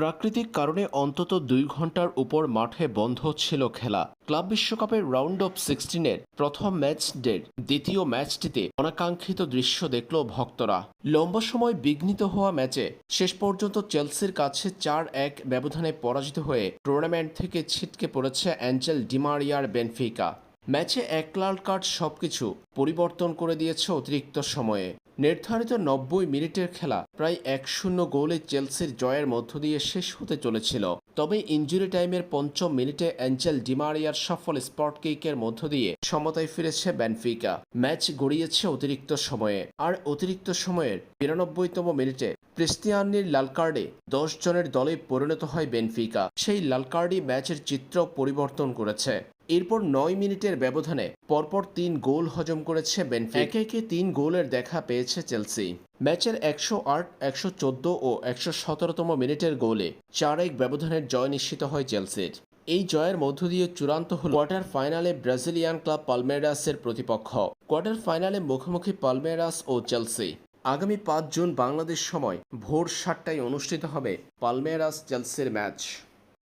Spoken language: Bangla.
প্রাকৃতিক কারণে অন্তত দুই ঘণ্টার উপর মাঠে বন্ধ ছিল খেলা। ক্লাব বিশ্বকাপের রাউন্ড অফ সিক্সটিনের প্রথম ম্যাচ ডের দ্বিতীয় ম্যাচটিতে অনাকাঙ্ক্ষিত দৃশ্য দেখল ভক্তরা। লম্বা সময় বিঘ্নিত হওয়া ম্যাচে শেষ পর্যন্ত চেলসির কাছে চার এক ব্যবধানে পরাজিত হয়ে টুর্নামেন্ট থেকে ছিটকে পড়েছে অ্যাঞ্জেল ডিমারিয়ার বেনফিকা। ম্যাচে এক লাল কার্ড সবকিছু পরিবর্তন করে দিয়েছে অতিরিক্ত সময়ে। নির্ধারিত নব্বই মিনিটের খেলা প্রায় এক শূন্য গোলে চেলসির জয়ের মধ্য দিয়ে শেষ হতে চলেছিল। তবে ইঞ্জুরি টাইমের পঞ্চম মিনিটে অ্যাঞ্জেল ডিমারিয়ার সফল স্পট কিকের মধ্য দিয়ে সমতায় ফিরেছে ব্যানফিকা ম্যাচ গড়িয়েছে অতিরিক্ত সময়ে। আর অতিরিক্ত সময়ের বিরানব্বইতম মিনিটে ক্রিস্তিয়ানির লাল কার্ডে দশ জনের দলে পরিণত হয় বেনফিকা। সেই লাল কার্ডই ম্যাচের চিত্র পরিবর্তন করেছে। এরপর নয় মিনিটের ব্যবধানে পরপর তিন গোল হজম করেছে বেনফিকা একে একে তিন গোলের দেখা পেয়েছে চেলসি। ম্যাচের একশো আট, একশো চোদ্দ ও একশো সতেরোতম মিনিটের গোলে চার এক ব্যবধানের জয় নিশ্চিত হয় চেলসির। এই জয়ের মধ্য দিয়ে চূড়ান্ত হল কোয়ার্টার ফাইনালে ব্রাজিলিয়ান ক্লাব পালমেরাসের প্রতিপক্ষ। কোয়ার্টার ফাইনালে মুখোমুখি পালমেরাস ও চেলসি। আগামী পাঁচ জুন বাংলাদেশ সময় ভোর সাতটায় অনুষ্ঠিত হবে পালমেরাস চেলসির ম্যাচ।